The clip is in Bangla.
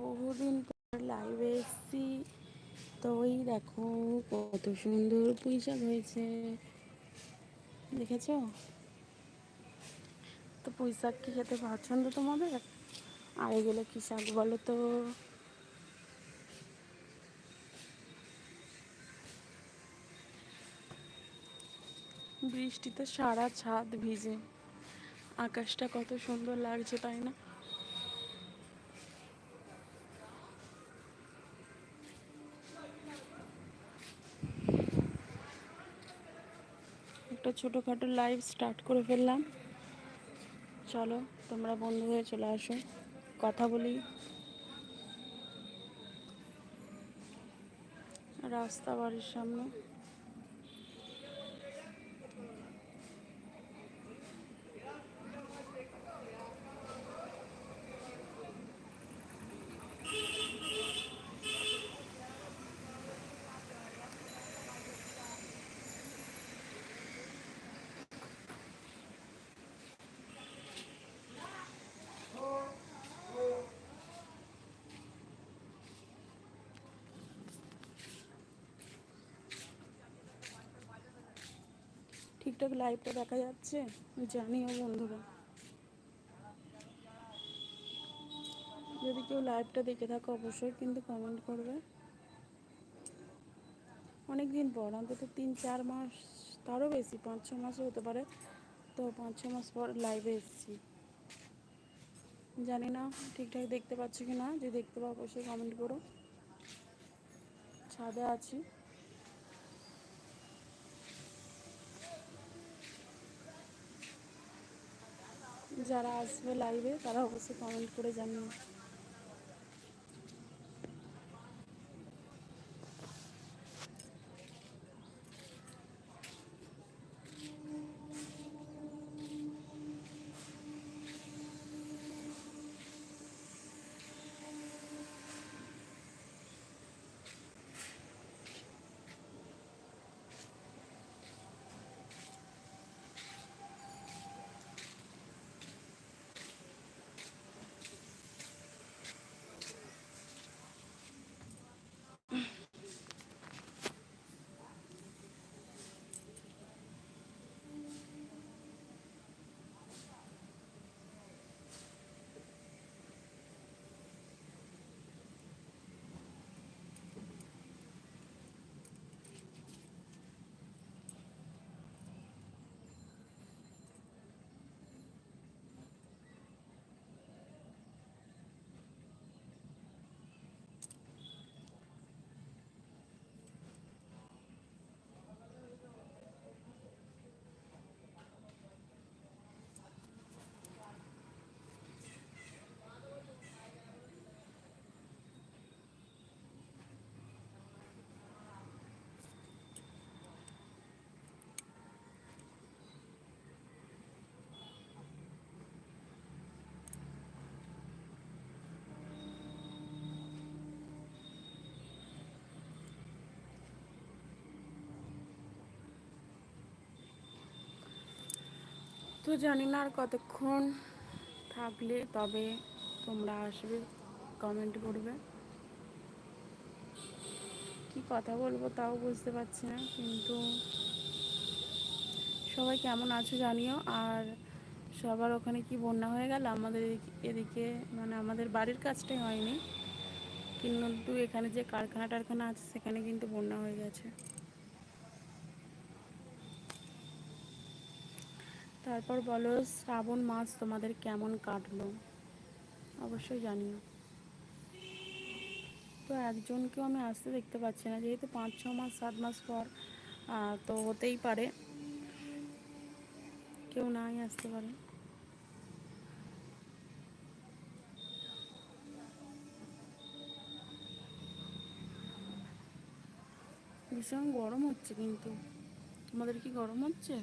বহুদিন পর লাইভে এসেছি। তো ওই দেখো কত সুন্দর পুঁই শাক হয়েছে। দেখেছ? তো পুঁই শাক কি খেতে পছন্দ তোমাদের? আর এগুলো কী শাক বলো তো? বৃষ্টিতে সারা ছাদ ভিজে। আকাশটা কত সুন্দর লাগছে, তাই না? একটা ছোটোখাটো লাইভ স্টার্ট করে ফেললাম। চলো, তোমরা বন্ধু হয়ে চলে আসো, কথা বলি। রাস্তা বাড়ির সামনে। ঠিকঠাক লাইভটা দেখা যাচ্ছে? জানিও বন্ধুরা। যদি কেউ লাইভটা দেখে থাকো অবশ্যই কিন্তু কমেন্ট করবে। অনেক দিন পর, অন্তত তিন, চার মাস, তারও বেশি, পাঁচ, ছ মাসও হতে পারে। তো পাঁচ, ছ মাস পর লাইভে এসেছি। জানি না ঠিকঠাক দেখতে পাচ্ছ কি না যদি দেখতে পাও অবশ্যই কমেন্ট করো। ছাদে আছি। যারা আসবে লাইভে তারা অবশ্যই কমেন্ট করে জানিও। তো জানি না আর কতক্ষণ থাকলে তবে তোমরা আসবে কমেন্ট করবে। কি কথা বলব তাও বুঝতে পারছি না, কিন্তু সবাই কেমন আছো জানিও। আর সবার ওখানে কি বন্যা হয়ে গেল? আমাদের এদিকে মানে আমাদের বাড়ির কাজটাই হয়নি। কিন্তু এখানে যে কারখানা টারখানা আছে, সেখানে কিন্তু বন্যা হয়ে গেছে। তারপর বলো, শ্রাবণ মাস তোমাদের কেমন কাটলো? অবশ্যই জানিও। তো একজনকেও আমি আসতে দেখতে পাচ্ছি না, যেহেতু পাঁচ, ছ মাস, সাত মাস পর তো হতেই পারে। কেউ নাই আসতে পারে। ভীষণ গরম হচ্ছে কিন্তু। তোমাদের কি গরম হচ্ছে?